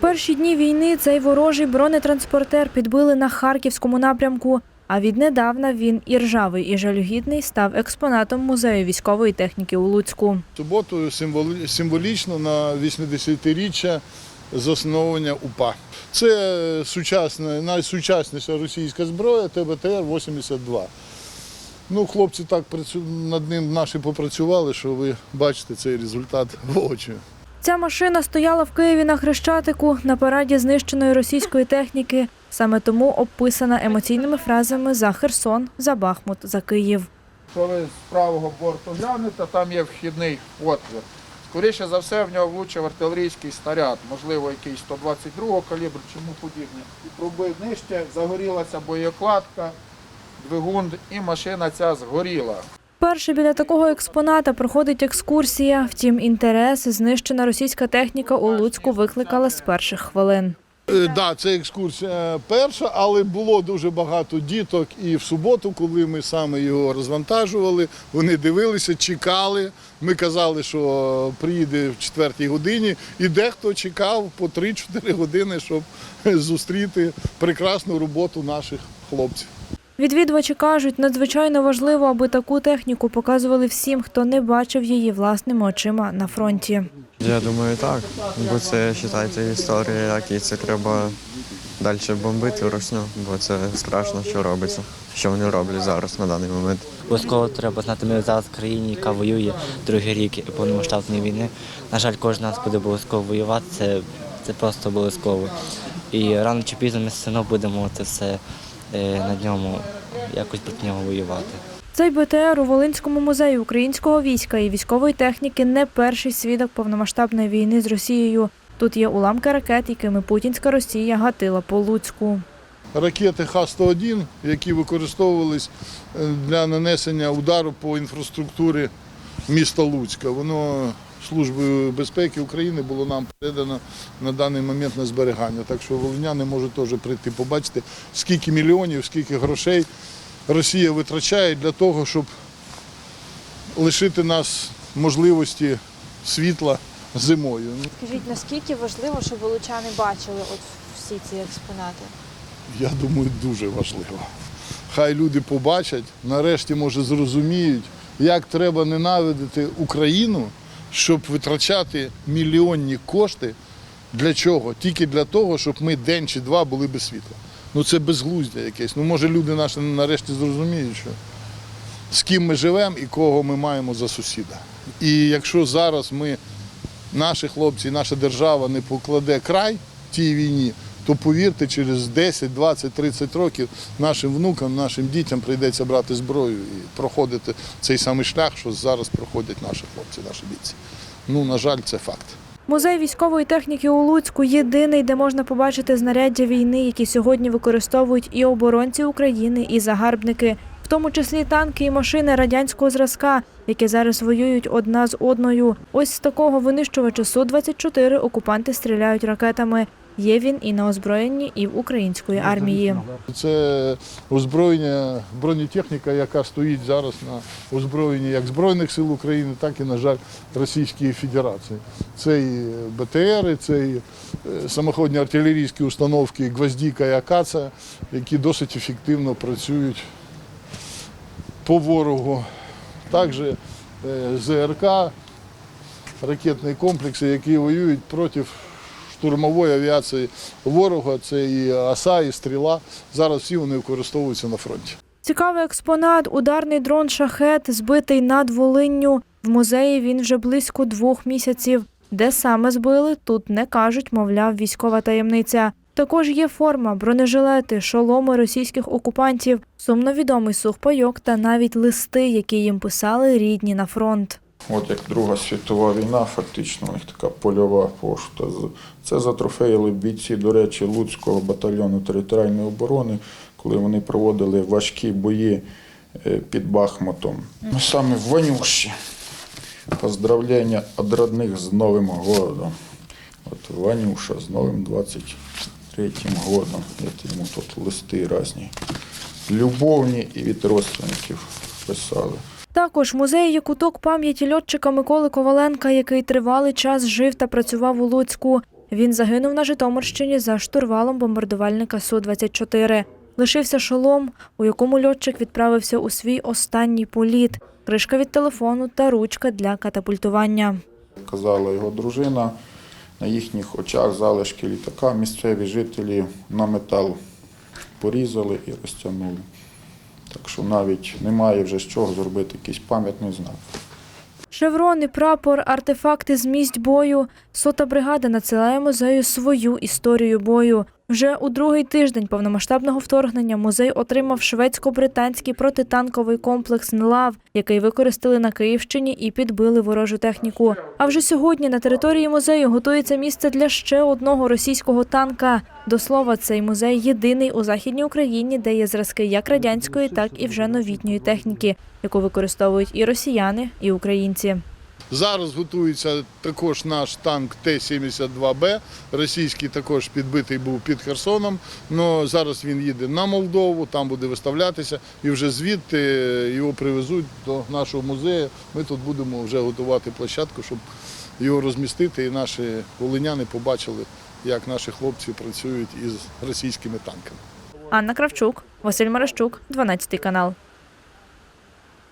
Перші дні війни цей ворожий бронетранспортер підбили на харківському напрямку. А віднедавна він і ржавий, і жалюгідний став експонатом музею військової техніки у Луцьку. суботу символічно на 80-річчя засновування УПА. Це сучасна, найсучасніша російська зброя ТБТР-82. Ну, хлопці так над ним наші попрацювали, що ви бачите цей результат воочию. Ця машина стояла в Києві на Хрещатику на параді знищеної російської техніки. Саме тому обписана емоційними фразами за Херсон, за Бахмут, за Київ. Коли з правого борту глянете, там є вхідний отвір. Скоріше за все, в нього влучив артилерійський снаряд, можливо, якийсь 122 калібру, чому подібне. І пробив нижче, загорілася боєкладка, двигун і машина ця згоріла. Перше біля такого експоната проходить екскурсія. Втім, інтерес знищена російська техніка у Луцьку викликала з перших хвилин. Так, да, це екскурсія перша, але було дуже багато діток і в суботу, коли ми саме його розвантажували, вони дивилися, чекали. Ми казали, що приїде в четвертій годині, і дехто чекав по 3-4 години, щоб зустріти прекрасну роботу наших хлопців. Відвідувачі кажуть, надзвичайно важливо, аби таку техніку показували всім, хто не бачив її власними очима на фронті. Я думаю, так. Бо це вважається історія, як і це треба далі бомбити русню, бо це страшно, що робиться, що вони роблять зараз на даний момент. Обов'язково треба знати, ми зараз в країні, яка воює другий рік повномасштабної війни. На жаль, кожен нас буде обов'язково воювати, це, це просто обов'язково. І рано чи пізно ми все одно будемо це все на ньому, якось проти нього воювати. Цей БТР у Волинському музеї українського війська і військової техніки не перший свідок повномасштабної війни з Росією. Тут є уламки ракет, якими путінська Росія гатила по Луцьку. Ракети Х-101, які використовувались е, для нанесення удару по інфраструктурі міста Луцька. Воно Службою безпеки України було нам передано на даний момент на зберігання. Так що волиняни можуть теж прийти побачити, скільки мільйонів, скільки грошей Росія витрачає для того, щоб лишити нас можливості світла зимою. Скажіть, наскільки важливо, щоб волочани бачили от всі ці експонати? Я думаю, дуже важливо. Хай люди побачать, нарешті, може, зрозуміють, як треба ненавидити Україну, щоб витрачати мільйонні кошти. Для чого? Тільки для того, щоб ми день чи два були без світла. Ну це безглуздя якесь. Ну, може, люди наші нарешті зрозуміють, що з ким ми живемо і кого ми маємо за сусіда. І якщо зараз ми, наші хлопці, наша держава не покладе край тій війні, то повірте, через 10, 20, 30 років нашим внукам, нашим дітям прийдеться брати зброю і проходити цей самий шлях, що зараз проходять наші хлопці, наші бійці. Ну, на жаль, це факт. Музей військової техніки у Луцьку єдиний, де можна побачити знаряддя війни, які сьогодні використовують і оборонці України, і загарбники, в тому числі танки і машини радянського зразка, які зараз воюють одна з одною. Ось з такого винищувача Су-24 окупанти стріляють ракетами. Є він і на озброєнні, і в української армії. Це озброєння, бронетехніка, яка стоїть зараз на озброєнні як Збройних сил України, так і, на жаль, Російської Федерації. Це і БТРи, це і е, самоходні артилерійські установки Гвоздіка і Акація, які досить ефективно працюють по ворогу. Також е, ЗРК, ракетні комплекси, які воюють проти штурмової авіації ворога, це і ОСА, і стріла. Зараз всі вони використовуються на фронті. Цікавий експонат ударний дрон шахет, збитий над Волинню. В музеї він вже близько двох місяців. Де саме збили, тут не кажуть, мовляв, військова таємниця. Також є форма, бронежилети, шоломи російських окупантів, сумновідомий сухпайок та навіть листи, які їм писали рідні на фронт. От як Друга світова війна, фактично, у них така польова пошта. Це затрофеїли бійці, до речі, Луцького батальйону територіальної оборони, коли вони проводили важкі бої е, під Бахмутом. Ми в Ванюші. Поздравлення від родних з Новим годом. От Ванюша з новим 23-м годом. От йому тут листи різні. Любовні і від родственників писали. Також в музеї є куток пам'яті льотчика Миколи Коваленка, який тривалий час жив та працював у Луцьку. Він загинув на Житомирщині за штурвалом бомбардувальника Су-24. Лишився шолом, у якому льотчик відправився у свій останній політ, кришка від телефону та ручка для катапультування. Казала його дружина. На їхніх очах залишки літака місцеві жителі на метал порізали і розтягнули. Так що навіть немає вже з чого зробити якийсь пам'ятний знак. Шеврони, прапор, артефакти з місць бою. Сота бригада надсилає музею свою історію бою. Вже у другий тиждень повномасштабного вторгнення музей отримав шведсько-британський протитанковий комплекс НЛАВ, який використали на Київщині і підбили ворожу техніку. А вже сьогодні на території музею готується місце для ще одного російського танка. До слова, цей музей єдиний у західній Україні, де є зразки як радянської, так і вже новітньої техніки, яку використовують і росіяни, і українці. Зараз готується також наш танк Т-72Б. Російський також підбитий був під Херсоном. але зараз він їде на Молдову, там буде виставлятися, і вже звідти його привезуть до нашого музею. Ми тут будемо вже готувати площадку, щоб його розмістити, і наші волиняни побачили, як наші хлопці працюють із російськими танками. Анна Кравчук, Василь Марищук, 12 канал.